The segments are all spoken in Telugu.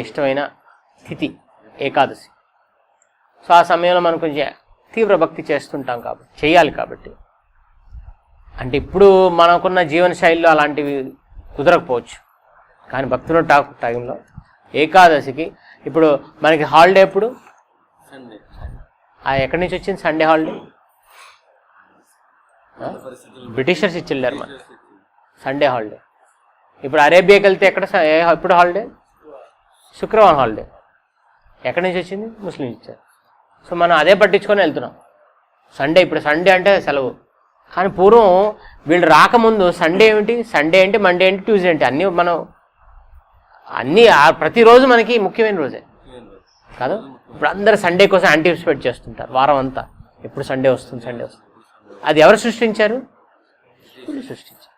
ఇష్టమైన తిథి ఏకాదశి. సో ఆ సమయంలో మనం కొంచెం తీవ్ర భక్తి చేస్తుంటాం కాబట్టి చేయాలి కాబట్టి. అంటే ఇప్పుడు మనకున్న జీవన శైలిలో అలాంటివి కుదరకపోవచ్చు. కానీ భక్తుల టాక్ టైంలో. ఏకాదశికి ఇప్పుడు మనకి హాలిడే ఎప్పుడు? సండే. ఆ ఎక్కడి నుంచి వచ్చింది సండే హాలిడే? బ్రిటిషర్స్ ఇచ్చిల్లారు మన సండే హాలిడే. ఇప్పుడు అరేబియాకి వెళ్తే ఎక్కడ ఎప్పుడు హాలిడే? శుక్రవారం హాలిడే. ఎక్కడి నుంచి వచ్చింది? ముస్లిం ఇచ్చారు సో మనం అదే పట్టించుకొని వెళ్తున్నాం. సండే ఇప్పుడు సండే అంటే సెలవు. కానీ పూర్వం వీళ్ళు రాకముందు సండే ఏమిటి? సండే ఏంటి? మండే ఏంటి? ట్యూస్డే ఏంటి? అన్నీ మనం అన్నీ ప్రతిరోజు మనకి ముఖ్యమైన రోజే. కాదు? ఇప్పుడు అందరు సండే కోసం యాంటిసిపేట్ చేస్తుంటారు. వారం అంతా. ఎప్పుడు సండే వస్తుంది సండే వస్తుంది. అది ఎవరు సృష్టించారు? సృష్టించారు.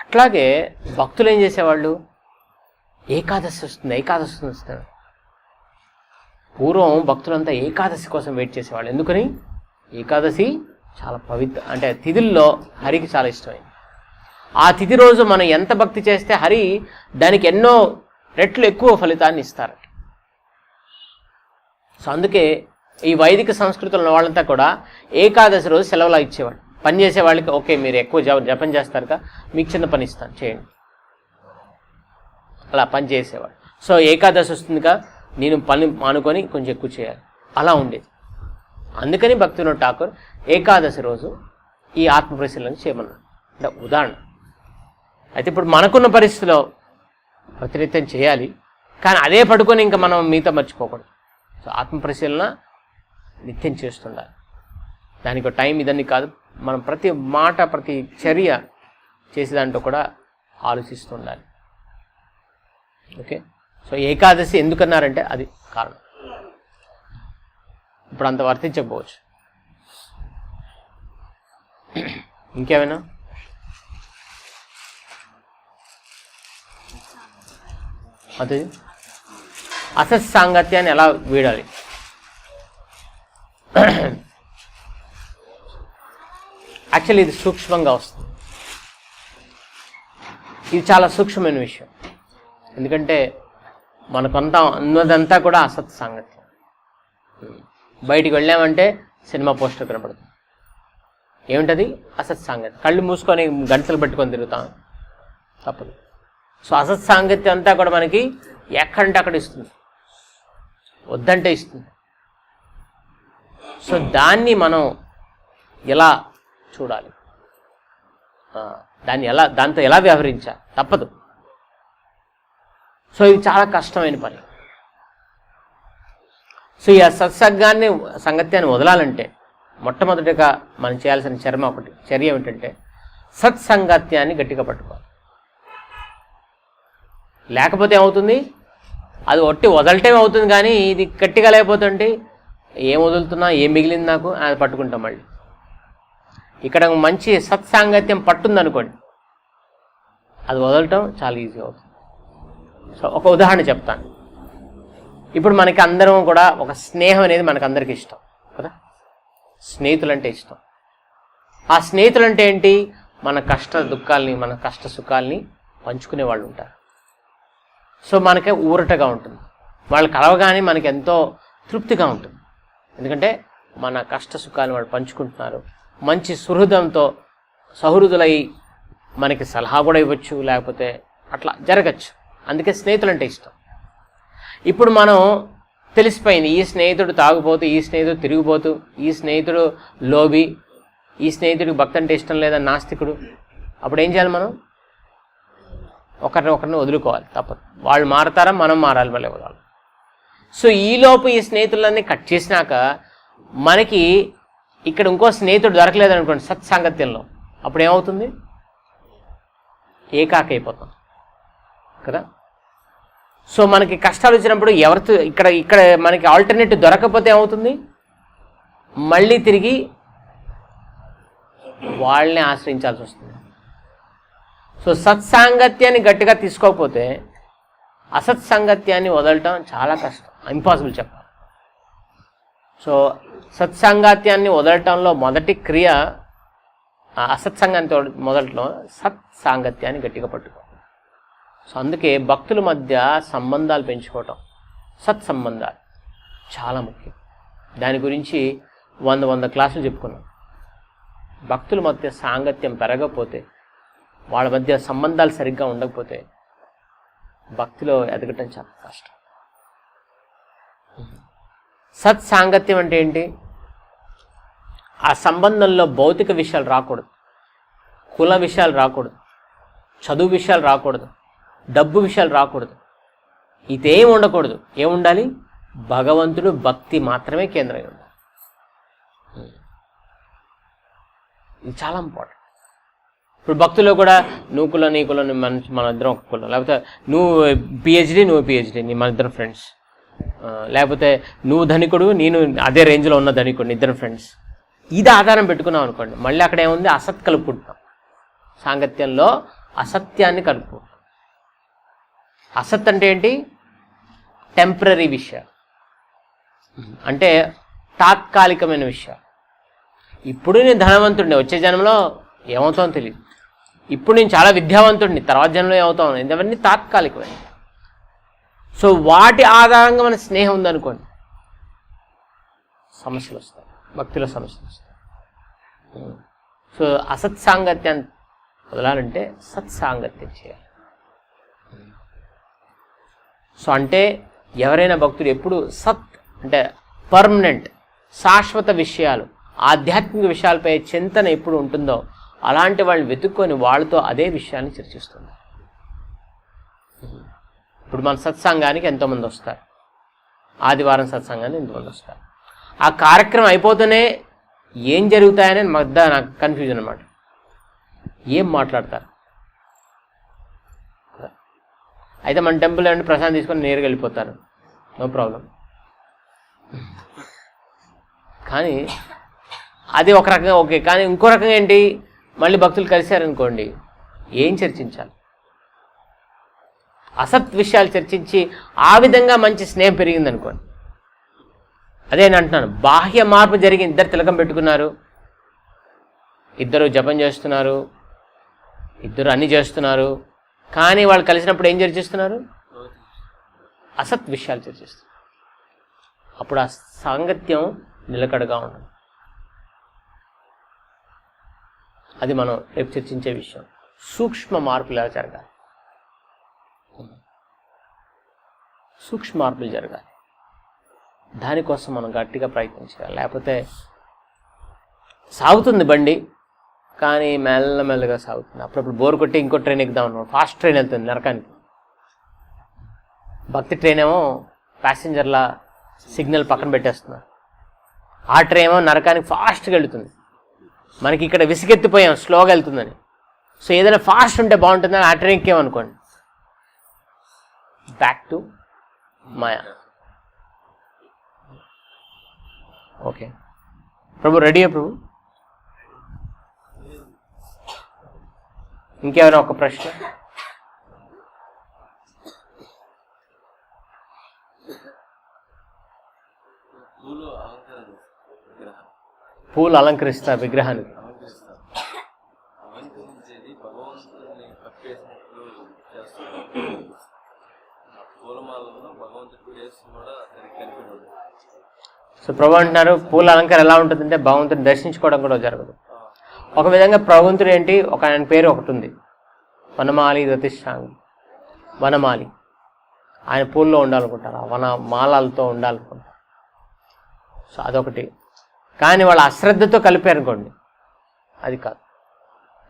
అట్లాగే భక్తులు ఏం చేసేవాళ్ళు? ఏకాదశి వస్తుంది ఏకాదశి వస్తుంది పూర్వం భక్తులంతా ఏకాదశి కోసం వెయిట్ చేసేవాళ్ళు. ఎందుకని? ఏకాదశి చాలా పవిత్ర అంటే తిథుల్లో హరికి చాలా ఇష్టమైంది. ఆ తిథి రోజు మనం ఎంత భక్తి చేస్తే హరి దానికి ఎన్నో రెట్లు ఎక్కువ ఫలితాన్ని ఇస్తారు. సో అందుకే ఈ వైదిక సంస్కృతిలో ఉన్న వాళ్ళంతా కూడా ఏకాదశి రోజు సెలవులా ఇచ్చేవాడు పని చేసే వాళ్ళకి ఓకే మీరు ఎక్కువ జపం జపం చేస్తారుగా మీకు చిన్న పని ఇస్తాను చేయండి. అలా పని చేసేవాడు. సో ఏకాదశి వస్తుందిగా నేను పని మానుకొని కొంచెం ఎక్కువ చేయాలి. అలా ఉండేది. అందుకని భక్తివినోద్ ఠాకూర్ ఏకాదశి రోజు ఈ ఆత్మ పరిశీలన చేయమన్నాడు. అంటే ఉదాహరణ. అయితే ఇప్పుడు మనకున్న పరిస్థితిలో ప్రతినిత్యం చేయాలి కానీ అదే పడుకొని ఇంకా మనం మిగతా మర్చిపోకూడదు. సో ఆత్మ పరిశీలన నిత్యం చేస్తుండాలి. దానికి ఒక టైం ఇదన్నీ కాదు మనం ప్రతి మాట ప్రతి చర్య చేసే దాంట్లో కూడా ఆలోచిస్తుండాలి. ఓకే? సో ఏకాదశి ఎందుకన్నారంటే అది కారణం. ఇప్పుడు అంత వర్తించకపోవచ్చు. ఇంకేమైనా? అది అసత్ సాంగత్యాన్ని ఎలా వీడాలి? యాక్చువల్లీ ఇది సూక్ష్మంగా వస్తుంది. ఇది చాలా సూక్ష్మమైన విషయం. ఎందుకంటే మనకంతా ఉన్నదంతా కూడా అసత్ సాంగత్యం. బయటికి వెళ్ళామంటే సినిమా పోస్టర్ కనపడుతుంది. ఏమిటది? అసత్ సాంగత్యం. కళ్ళు మూసుకొని గంటలు పెట్టుకొని తిరుగుతాం. తప్పదు. సో అసత్ సాంగత్యం అంతా కూడా మనకి ఎక్కడంటే అక్కడ ఇస్తుంది. వద్దంటే ఇస్తుంది. సో దాన్ని మనం ఎలా చూడాలి? దాన్ని ఎలా దాంతో ఎలా వ్యవహరించాలి? తప్పదు. సో ఇది చాలా కష్టమైన పని. సో ఈ సత్సంగాన్ని సంగత్యాన్ని వదలాలంటే మొట్టమొదటిగా మనం చేయాల్సిన చర్మ ఒకటి చర్య ఏమిటంటే సత్సంగత్యాన్ని గట్టిగా పట్టుకోవాలి. లేకపోతే ఏమవుతుంది? అది ఒట్టి వదలటమే అవుతుంది కానీ ఇది గట్టిగా లేకపోతుంటే ఏం వదులుతున్నా ఏం మిగిలింది నాకు అది పట్టుకుంటాం మళ్ళీ. ఇక్కడ మంచి సత్సాంగత్యం పట్టుందనుకోండి అది వదలటం చాలా ఈజీ అవుతుంది. సో ఒక ఉదాహరణ చెప్తాను. ఇప్పుడు మనకి అందరం కూడా ఒక స్నేహం అనేది మనకు అందరికీ ఇష్టం కదా? స్నేహితులంటే ఇష్టం. ఆ స్నేహితులంటే ఏంటి? మన కష్ట దుఃఖాల్ని మన కష్ట సుఖాల్ని పంచుకునే వాళ్ళు ఉంటారు. సో మనకి ఊరటగా ఉంటుంది. వాళ్ళు కలవగానే మనకి ఎంతో తృప్తిగా ఉంటుంది. ఎందుకంటే మన కష్ట సుఖాలను వాళ్ళు పంచుకుంటున్నారు. మంచి సుహృదంతో సహృదులై మనకి సలహా కూడా ఇవ్వచ్చు లేకపోతే అట్లా జరగచ్చు. అందుకే స్నేహితులు అంటే ఇష్టం. ఇప్పుడు మనం తెలిసిపోయింది ఈ స్నేహితుడు తాగుపోతూ ఈ స్నేహితుడు తిరిగిపోతూ ఈ స్నేహితుడు లోబి ఈ స్నేహితుడికి భక్తి అంటే ఇష్టం లేదా నాస్తికుడు అప్పుడు ఏం చేయాలి మనం? ఒకరిని ఒకరిని వదులుకోవాలి తప్పదు. వాళ్ళు మారతారా మనం మారాలి మళ్ళీ వాళ్ళు సో ఈలోపు ఈ స్నేహితులన్నీ కట్ చేసినాక మనకి ఇక్కడ ఇంకో స్నేహితుడు దొరకలేదు అనుకోండి సత్సాంగత్యంలో అప్పుడు ఏమవుతుంది? ఏకాక అయిపోతాం కదా? సో మనకి కష్టాలు వచ్చినప్పుడు ఎవరితో ఇక్కడ ఇక్కడ మనకి ఆల్టర్నేటివ్ దొరకకపోతే ఏమవుతుంది? మళ్ళీ తిరిగి వాళ్ళని ఆశ్రయించాల్సి వస్తుంది. సో సత్సాంగత్యాన్ని గట్టిగా తీసుకోకపోతే అసత్సాంగత్యాన్ని వదలటం చాలా కష్టం. ఇంపాసిబుల్ చెప్పాలి. సో సత్సాంగత్యాన్ని వదలటంలో మొదటి క్రియ ఆ అసత్సంగాన్ని మొదట్లో సత్సాంగత్యాన్ని గట్టిగా పట్టుకో సో అందుకే భక్తుల మధ్య సంబంధాలు పెంచుకోవటం సత్సంబంధాలు చాలా ముఖ్యం. దాని గురించి వంద వంద క్లాసులు చెప్పుకున్నాం. భక్తుల మధ్య సాంగత్యం పెరగకపోతే వాళ్ళ మధ్య సంబంధాలు సరిగ్గా ఉండకపోతే భక్తిలో ఎదగటం చాలా కష్టం. సత్ సాంగత్యం అంటే ఏంటి? ఆ సంబంధంలో భౌతిక విషయాలు రాకూడదు. కుల విషయాలు రాకూడదు. చదువు విషయాలు రాకూడదు. డబ్బు విషయాలు రాకూడదు. ఇదేం ఉండకూడదు. ఏముండాలి భగవంతుడు భక్తి మాత్రమే కేంద్రంగా ఉండాలి. ఇది చాలా ఇంపార్టెంట్. ఇప్పుడు భక్తులు కూడా నువ్వు కులం నీ కులం మన మన ఇద్దరం ఒక కులం. లేకపోతే నువ్వు పిహెచ్డి నువ్వు పిహెచ్డి నీ మన ఇద్దరం ఫ్రెండ్స్ లేకపోతే నువ్వు ధనికుడు నేను అదే రేంజ్లో ఉన్న ధనికుడు ఇద్దరు ఫ్రెండ్స్ ఇది ఆధారం పెట్టుకున్నాం అనుకోండి. మళ్ళీ అక్కడ ఏముంది? అసత్ కలుపుకుంటున్నాం సాంగత్యంలో అసత్యాన్ని కలుపుకుంటాం అసత్ అంటే ఏంటి? టెంపరీ విషయం. అంటే తాత్కాలికమైన విషయం. ఇప్పుడు నేను ధనవంతుడిని వచ్చే జన్మలో ఏమవుతామో తెలియదు ఇప్పుడు నేను చాలా విద్యావంతుడిని తర్వాత జన్మలో ఏమవుతాను ఇవన్నీ తాత్కాలికమైన సో వాటి ఆధారంగా మన స్నేహం ఉందనుకోండి. సమస్యలు వస్తాయి. భక్తిలో సమస్యలు వస్తాయి. సో అసత్సాంగత్యాన్ని వదలాలంటే సత్సాంగత్యం చేయాలి. సో అంటే ఎవరైనా భక్తుడు ఎప్పుడు సత్ అంటే పర్మనెంట్ శాశ్వత విషయాలు ఆధ్యాత్మిక విషయాలపై చింతన ఎప్పుడు ఉంటుందో అలాంటి వాళ్ళు వెతుక్కొని వాళ్ళతో అదే విషయాన్ని చర్చిస్తుంది. ఇప్పుడు మన సత్సంగానికి ఎంతోమంది వస్తారు. ఆదివారం సత్సంగానికి ఎంతోమంది వస్తారు. ఆ కార్యక్రమం అయిపోతూనే ఏం జరుగుతాయని మధ్య నాకు కన్ఫ్యూజన్ అనమాట ఏం మాట్లాడతారు? అయితే మన టెంపుల్ అండి ప్రసాదం తీసుకొని నేరుగా వెళ్ళిపోతారు. No problem. కానీ అది ఒక రకంగా ఓకే. కానీ ఇంకో రకంగా ఏంటి? మళ్ళీ భక్తులు కలిశారనుకోండి ఏం చర్చించాలి? అసత్ విషయాలు చర్చించి ఆ విధంగా మంచి స్నేహం పెరిగింది అనుకోండి అదే నేను అంటున్నాను బాహ్య మార్పు జరిగి ఇద్దరు తిలకం పెట్టుకున్నారు. ఇద్దరు జపం చేస్తున్నారు. ఇద్దరు అన్ని చేస్తున్నారు. కానీ వాళ్ళు కలిసినప్పుడు ఏం చర్చిస్తున్నారు? అసత్ విషయాలు చర్చిస్తున్నారు. అప్పుడు ఆ సాంగత్యం నిలకడగా ఉండదు అది మనం రేపు చర్చించే విషయం. సూక్ష్మ మార్పులు ఎలా జరగాలి? సూక్ష్మ మార్పులు జరగాలి. దానికోసం మనం గట్టిగా ప్రయత్నం చేయాలి. లేకపోతే సాగుతుంది బండి. కానీ మెల్లమెల్లగా సాగుతుంది. అప్పుడప్పుడు బోర్ కొట్టి ఇంకో ట్రైన్ ఎక్కుదాం అన్నాం ఫాస్ట్ ట్రైన్ వెళ్తుంది నరకానికి. భక్తి ట్రైన్ ఏమో ప్యాసింజర్ల సిగ్నల్ పక్కన పెట్టేస్తున్నారు ఆ ట్రైన్ ఏమో నరకానికి ఫాస్ట్గా వెళుతుంది. మనకి ఇక్కడ విసిగెత్తిపోయాం స్లోగా వెళ్తుందని. సో ఏదైనా ఫాస్ట్ ఉంటే బాగుంటుందని ఆ ట్రైన్ ఎక్కామనుకోండి బ్యాక్ టు మాయా ఓకే ప్రభు రెడీయా ప్రభు? ఇంకేమైనా ఒక ప్రశ్న? పూలు అలంకరిస్తారు విగ్రహానికి. సో ప్రభు అంటున్నారు పూల అలంకారం ఎలా ఉంటుందంటే భగవంతుని దర్శించుకోవడం కూడా జరగదు. ఒక విధంగా భగవంతుడు ఏంటి? ఒక ఆయన పేరు ఒకటి ఉంది వనమాలి దతిష్టాంగి వనమాలి. ఆయన పూల్లో ఉండాలనుకుంటారు? ఆ వన మాలలతో ఉండాలనుకుంటారు? సో అదొకటి. కానీ వాళ్ళు అశ్రద్ధతో కలిపారనుకోండి అది కాదు.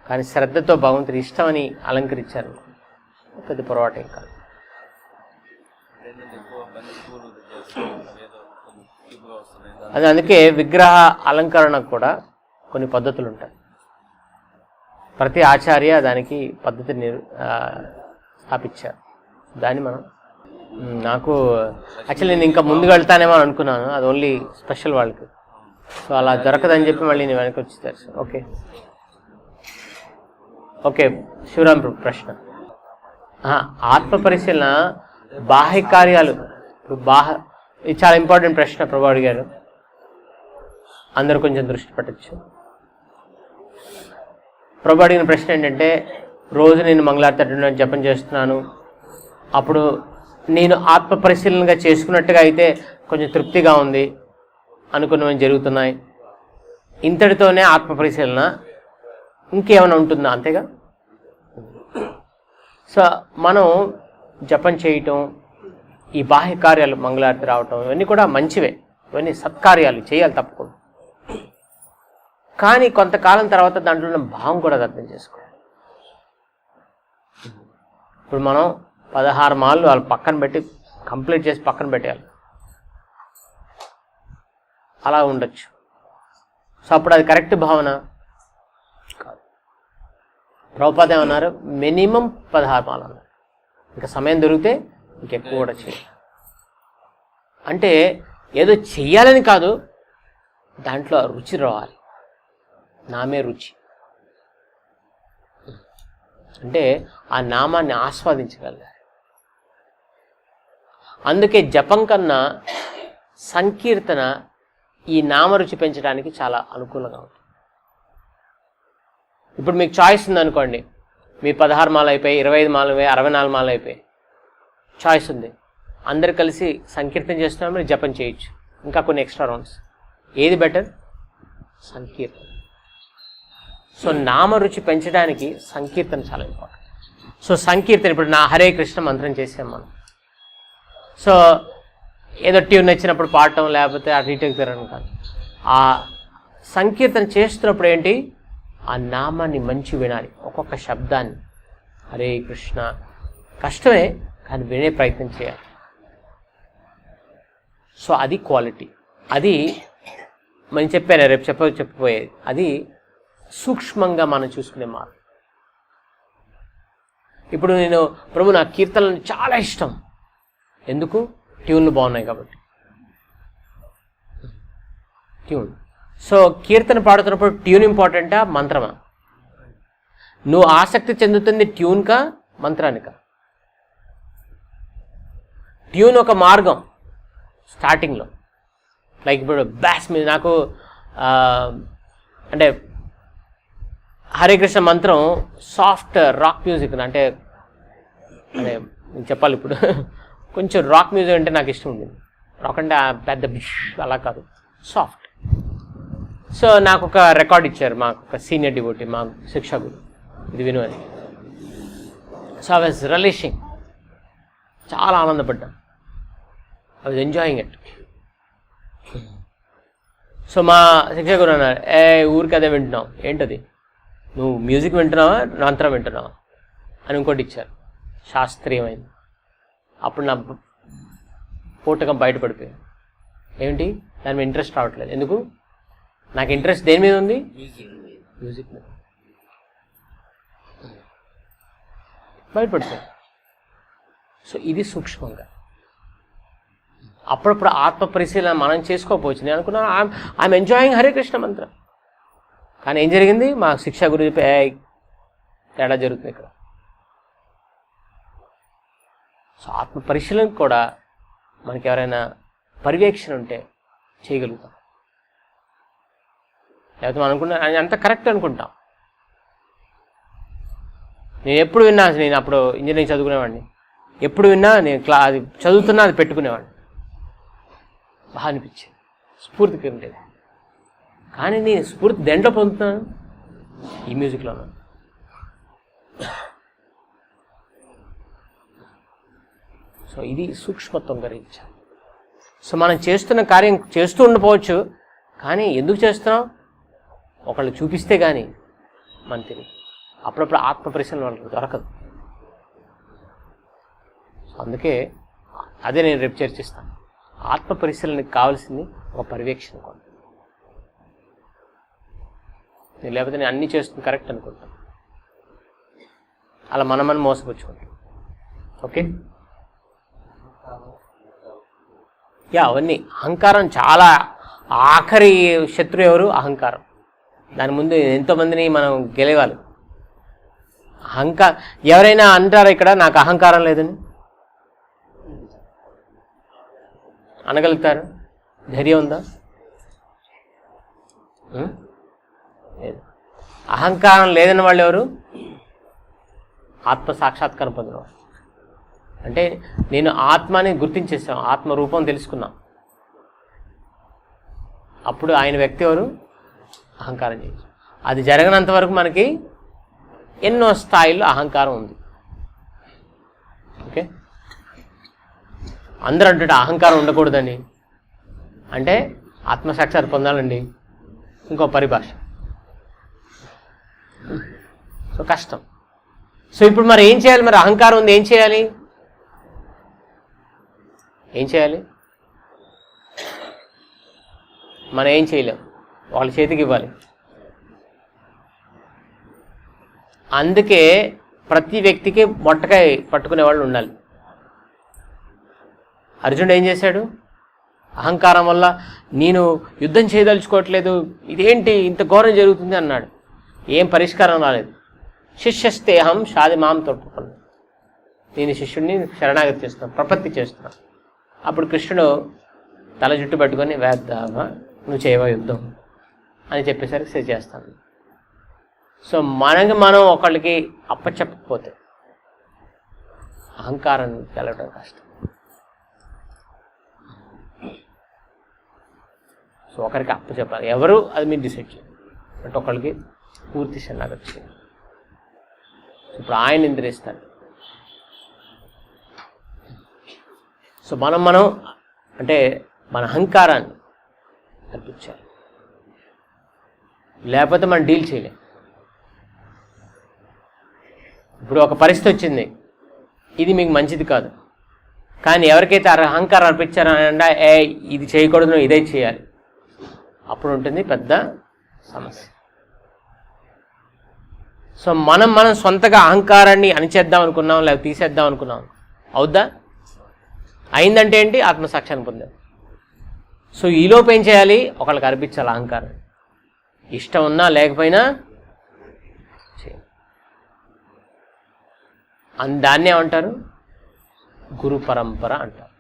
కానీ శ్రద్ధతో భగవంతుడి ఇష్టమని అలంకరించారు పెద్ద పొరపాటేం కాదు. అది అందుకే విగ్రహ అలంకరణకు కూడా కొన్ని పద్ధతులు ఉంటాయి. ప్రతి ఆచార్య దానికి పద్ధతిని నిర్ స్థాపించారు. దాన్ని మనం నాకు యాక్చువల్లీ నేను ఇంకా ముందుకు వెళ్తానేమో అనుకున్నాను. అది ఓన్లీ స్పెషల్ వాళ్ళకి. సో అలా దొరకదని చెప్పి మళ్ళీ నేను వెనక్కి వచ్చి తెరిచాను ఓకే ఓకే శివరాం ప్రశ్న ఆత్మ పరిశీలన బాహ్య కార్యాలు. ఇప్పుడు బాహ ఇది చాలా ఇంపార్టెంట్ ప్రశ్న ప్రభు గారు. అందరూ కొంచెం దృష్టి పెట్టచ్చు. ప్రభు అడిగిన ప్రశ్న ఏంటంటే రోజు నేను మంగళారతి జపం చేస్తున్నాను. అప్పుడు నేను ఆత్మ పరిశీలనగా చేసుకున్నట్టుగా అయితే కొంచెం తృప్తిగా ఉంది అనుకున్నవి జరుగుతున్నాయి. ఇంతటితోనే ఆత్మ పరిశీలన ఇంకేమైనా ఉంటుందా? అంతేగా? సో మనం జపం చేయటం ఈ బాహ్య కార్యాలు మంగళారతి రావటం ఇవన్నీ కూడా మంచివే. ఇవన్నీ సత్కార్యాలు చేయాలి తప్పకుండా. కానీ కొంతకాలం తర్వాత దాంట్లో ఉన్న భావం కూడా అర్థం చేసుకోవాలి. ఇప్పుడు మనం పదహారు మాళ్ళు వాళ్ళు పక్కన పెట్టి కంప్లీట్ చేసి పక్కన పెట్టేయాలి. అలా ఉండొచ్చు. సో అప్పుడు అది కరెక్ట్ భావన? కాదు. ప్రభుపాద ఏమన్నారు? మినిమం పదహారు మాలు అన్నారు. ఇంకా సమయం దొరికితే ఇంకెక్కువ కూడా చేయాలి. అంటే ఏదో చెయ్యాలని కాదు దాంట్లో రుచి రావాలి. నామే రుచి. అంటే ఆ నామాన్ని ఆస్వాదించగలగాలి. అందుకే జపం కన్నా సంకీర్తన ఈ నామరుచి పెంచడానికి చాలా అనుకూలంగా ఉంటుంది. ఇప్పుడు మీకు చాయిస్ ఉందనుకోండి. మీ పదహారు మాలు అయిపోయి ఇరవై ఐదు మాలు అయిపోయి అరవై నాలుగు మాలు అయిపోయి. చాయిస్ ఉంది. అందరు కలిసి సంకీర్తన చేస్తున్నా మీరు జపం చేయొచ్చు. ఇంకా కొన్ని ఎక్స్ట్రా రౌండ్స్. ఏది బెటర్? సంకీర్తన. సో నామరుచి పెంచడానికి సంకీర్తన చాలా ఇంపార్టెంట్ సో సంకీర్తన ఇప్పుడు నా హరే కృష్ణ మంత్రం చేసాం మనం. సో ఏదో ట్యూన్ నచ్చినప్పుడు పాడటం లేకపోతే అటు ఇటు తిరగడం కాదు. ఆ సంకీర్తన చేస్తున్నప్పుడు ఏంటి? ఆ నామాన్ని మంచి వినాలి. ఒక్కొక్క శబ్దాన్ని. హరే కృష్ణ. కష్టమే కానీ వినే ప్రయత్నం చేయాలి. సో అది క్వాలిటీ. అది మనం చెప్పాను రేపు చెప్ప చెప్పబోయేది. అది సూక్ష్మంగా మనం చూసుకునే మార్గం ఇప్పుడు నేను ప్రభు నా కీర్తనలు చాలా ఇష్టం. ఎందుకు? ట్యూన్లు బాగున్నాయి కాబట్టి. ట్యూన్. సో కీర్తన పాడుతున్నప్పుడు ట్యూన్ ఇంపార్టెంటా? మంత్రమా? నువ్వు ఆసక్తి చెందుతుంది ట్యూన్కా? మంత్రానికా? ట్యూన్ ఒక మార్గం స్టార్టింగ్లో. లైక్ ఇప్పుడు బ్యాస్ మీద నాకు అంటే హరే కృష్ణ మంత్రం సాఫ్ట్ రాక్ మ్యూజిక్ అంటే అదే నేను చెప్పాలి ఇప్పుడు. కొంచెం రాక్ మ్యూజిక్ అంటే నాకు ఇష్టం ఉంది. రాక్ అంటే పెద్ద అలా కాదు. సాఫ్ట్. సో నాకు ఒక రికార్డ్ ఇచ్చారు మాకు ఒక సీనియర్ డివోటీ మా శిక్షకుడు. ఇది విను అని సో ఐ వాజ్ రిలీషింగ్ చాలా ఆనందపడ్డా. I was enjoying it so మా శిక్షకుడు అన్నారు ఏ ఊరికి అదే వింటున్నాం ఏంటది? నువ్వు మ్యూజిక్ వింటున్నావా? మంత్రం వింటున్నావా? అని ఇంకోటి ఇచ్చారు. శాస్త్రీయమైంది. అప్పుడు నా పూటకం బయటపడిపోయింది. ఏమిటి? దాని మీద ఇంట్రెస్ట్ రావట్లేదు. ఎందుకు? నాకు ఇంట్రెస్ట్ దేని మీద ఉంది? మ్యూజిక్ మీద. బయటపడిపోయింది. సో ఇది సూక్ష్మంగా. అప్పుడప్పుడు ఆత్మ పరిశీలన మనం చేసుకోకపోవచ్చు. నేను అనుకున్నాను ఐఎమ్ ఎంజాయింగ్ హరే కృష్ణ మంత్రం కానీ ఏం జరిగింది? మా శిక్ష గురు చెప్పి తేడా జరుగుతుంది ఇక్కడ. సో ఆత్మ పరిశీలన కూడా మనకి ఎవరైనా పర్యవేక్షణ ఉంటే చేయగలుగుతాం. లేకపోతే మనం అనుకున్నా అంత కరెక్ట్ అనుకుంటాం. నేను ఎప్పుడు విన్నా నేను అప్పుడు ఇంజనీరింగ్ చదువుకునేవాడిని. ఎప్పుడు విన్నా నేను క్లా అది చదువుతున్నా అది పెట్టుకునేవాడిని. బాగా అనిపించింది. స్ఫూర్తికి ఉండేది. కానీ నేను స్ఫూర్తి దేంట్లో పొందుతున్నాను? ఈ మ్యూజిక్లోనూ సో ఇది సూక్ష్మత్వం గ్రహించాలి సో మనం చేస్తున్న కార్యం చేస్తూ ఉండిపోవచ్చు కానీ ఎందుకు చేస్తున్నాం? ఒకళ్ళు చూపిస్తే కానీ మన తెలియదు అప్పుడప్పుడు ఆత్మ పరిశీలన వాళ్ళకి దొరకదు. సో అందుకే అదే నేను రేపు చర్చిస్తాను. ఆత్మ పరిశీలనకి కావాల్సింది ఒక పర్యవేక్షణ కూడా నేను లేకపోతే నేను అన్నీ చేస్తుంది కరెక్ట్ అనుకుంటాను అలా మనమని మనం మోసపుచ్చుకుంటాం. ఓకే? యా అవన్నీ. అహంకారం చాలా ఆఖరి శత్రు ఎవరు? అహంకారం. దాని ముందు ఎంతోమందిని మనం గెలవాలి. అహంకా ఎవరైనా అంటారు ఇక్కడ నాకు అహంకారం లేదని? అనగలుగుతారు? ధైర్యం ఉందా? లేదు. అహంకారం లేదని వాళ్ళు ఎవరు? ఆత్మ సాక్షాత్కారం పొందిన అంటే నేను ఆత్మని గుర్తించేసాం ఆత్మ రూపం తెలుసుకున్నాం. అప్పుడు ఆయన వ్యక్తి ఎవరు? అహంకారం చేయొచ్చు అది జరగనంత వరకు మనకి ఎన్నో స్థాయిల్లో అహంకారం ఉంది. ఓకే? అందరూ అంటుంటే అహంకారం ఉండకూడదని. అంటే ఆత్మసాక్షాత్ పొందాలండి. ఇంకో పరిభాష. సో కష్టం. సో ఇప్పుడు మరి ఏం చేయాలి? మరి అహంకారం ఉంది ఏం చేయాలి? ఏం చేయాలి? మనం ఏం చేయలేం? వాళ్ళ చేతికి ఇవ్వాలి. అందుకే ప్రతి వ్యక్తికి మొట్టకాయ పట్టుకునే వాళ్ళు ఉండాలి. అర్జునుడు ఏం చేశాడు? అహంకారం వల్ల నేను యుద్ధం చేయదలుచుకోవట్లేదు ఇదేంటి ఇంత ఘోరం జరుగుతుంది అన్నాడు. ఏం పరిష్కారం రాలేదు. శిష్యస్తేహం షాది మాం తొట్టుకున్నాను నేను శిష్యుడిని శరణాగతి చేస్తున్నాను ప్రపత్తి చేస్తున్నాను అప్పుడు కృష్ణుడు తల జుట్టు పట్టుకొని వేద్దామా నువ్వు చేయవా యుద్ధం? అని చెప్పేసరికి సరి చేస్తాను. సో మనకి మనం ఒకళ్ళకి అప్పచెప్పకపోతే అహంకారం కలగడం కష్టం. సో ఒకరికి అప్పచెప్పాలి. ఎవరు అది మీరు డిసైడ్ చేయాలి. అంటే ఒకళ్ళకి పూర్తి శరణాగతి. చేయాలి ఇప్పుడు ఆయన నిద్రిస్తాడు. సో మనం మనం అంటే మన అహంకారాన్ని తప్పించాలి లేకపోతే మనం డీల్ చేయలేం. ఇప్పుడు ఒక పరిస్థితి వచ్చింది. ఇది మీకు మంచిది కాదు. కానీ ఎవరికైతే అహంకారం అర్పించారో అంటే ఏ ఇది చేయకూడదు ఇదే చేయాలి. అప్పుడు ఉంటుంది పెద్ద సమస్య. సో మనం మనం సొంతగా అహంకారాన్ని అణిచేద్దాం అనుకున్నాం లేదా తీసేద్దాం అనుకున్నాం. అవుద్దా? అయిందంటే ఏంటి? ఆత్మసాక్ష్యాన్ని పొందాం. సో ఈలోపు ఏం చేయాలి? ఒకళ్ళకి అర్పించాలి అహంకారం. ఇష్టం ఉన్నా లేకపోయినా అని దాన్ని ఏమంటారు? గురు పరంపర అంటారు.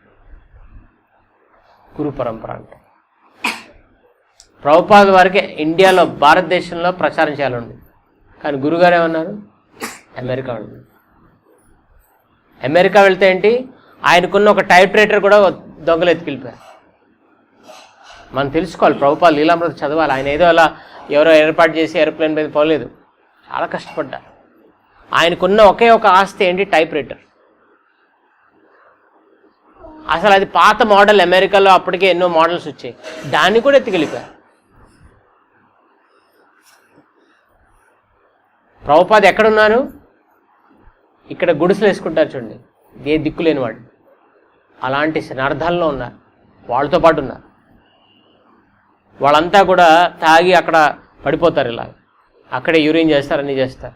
గురు పరంపర అంటారు. ప్రభుపాద వారికి ఇండియాలో భారతదేశంలో ప్రచారం చేయాలండి కానీ గురుగారు ఏమన్నారు? అమెరికా వెళ్ళండి. అమెరికా వెళ్తే ఏంటి? ఆయనకున్న ఒక టైప్ రైటర్ కూడా దొంగలు ఎత్తుకెళ్ళిపోయారు. మనం తెలుసుకోవాలి ప్రభుపాలు లీలామృత చదవాలి. ఆయన ఏదో అలా ఎవరో ఏర్పాటు చేసి ఏరోప్లేన్ మీద పోలేదు. చాలా కష్టపడ్డారు. ఆయనకున్న ఒకే ఒక ఆస్తి ఏంటి? టైప్ రైటర్ అసలు అది పాత మోడల్ అమెరికాలో అప్పటికే ఎన్నో మోడల్స్ వచ్చాయి. దాన్ని కూడా ఎత్తుకెళ్ళిపోయారు. ప్రభుపాద ఎక్కడున్నారు? ఇక్కడ గుడిసెలు వేసుకుంటారు చూడండి. ఏ దిక్కు లేనివాడు అలాంటి శనార్థాల్లో ఉన్నారు. వాళ్ళతో పాటు ఉన్నారు. వాళ్ళంతా కూడా తాగి అక్కడ పడిపోతారు ఇలా. అక్కడే యూరిన్ చేస్తారు అన్నీ చేస్తారు.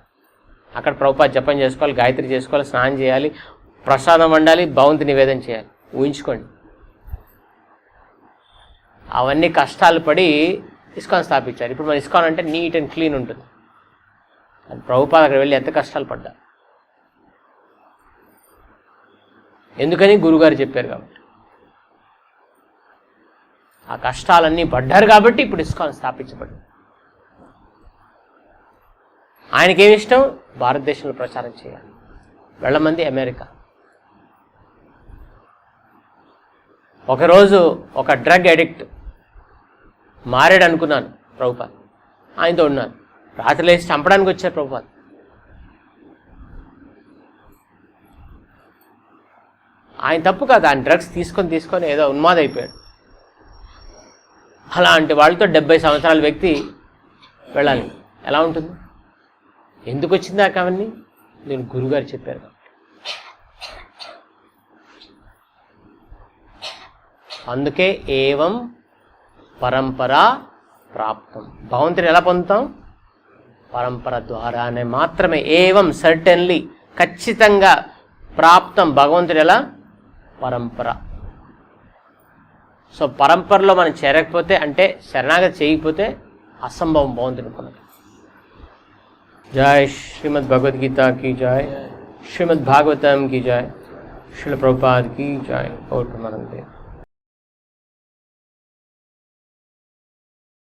అక్కడ ప్రభుపాద జపం చేసుకోవాలి గాయత్రి చేసుకోవాలి స్నానం చేయాలి ప్రసాదం వండాలి భవంతి నివేదన చేయాలి. ఊహించుకోండి. అవన్నీ కష్టాలు పడి ఇస్కాన్ స్థాపించారు. ఇప్పుడు మన ఇస్కాన్ అంటే నీట్ అండ్ క్లీన్ ఉంటుంది. ప్రభుపాద అక్కడ వెళ్ళి ఎంత కష్టాలు పడ్డా. ఎందుకని గురుగారు చెప్పారు కాబట్టి. ఆ కష్టాలన్నీ పడ్డారు కాబట్టి ఇప్పుడు ఇస్కాన్ స్థాపించబడింది. ఆయనకేమి ఇష్టం? భారతదేశంలో ప్రచారం చేయాలి. వెళ్ళమంది అమెరికా. ఒకరోజు ఒక డ్రగ్ అడిక్ట్ మారాడు అనుకున్నాను ప్రభుపాద్. ఆయనతో ఉన్నాను. రాత్రి లేచి చంపడానికి వచ్చారు ప్రభుపాద్. ఆయన తప్పు కాదు ఆయన డ్రగ్స్ తీసుకొని తీసుకొని ఏదో ఉన్మాద అయిపోయాడు అలాంటి వాళ్ళతో డెబ్బై సంవత్సరాల వ్యక్తి వెళ్ళాలి. ఎలా ఉంటుంది? ఎందుకు వచ్చింది నాకు అవన్నీ నేను గురుగారు చెప్పారు కాబట్టి. అందుకే ఏవం పరంపరా ప్రాప్తం. భగవంతుని ఎలా పొందుతాం? పరంపర ద్వారానే మాత్రమే ఏవం సర్టెన్లీ ఖచ్చితంగా ప్రాప్తం భగవంతుడు ఎలా? పరంపర. సో పరంపరలో మనం చేరకపోతే అంటే శరణాగతి చేయకపోతే అసంభవం భగవంతుడు మనకి జయ శ్రీమద్ భగవద్గీతకి జాయ్ శ్రీమద్ భాగవతంకి జాయ్ జయ శిల ప్రభుపాద్కి జయ ఓటు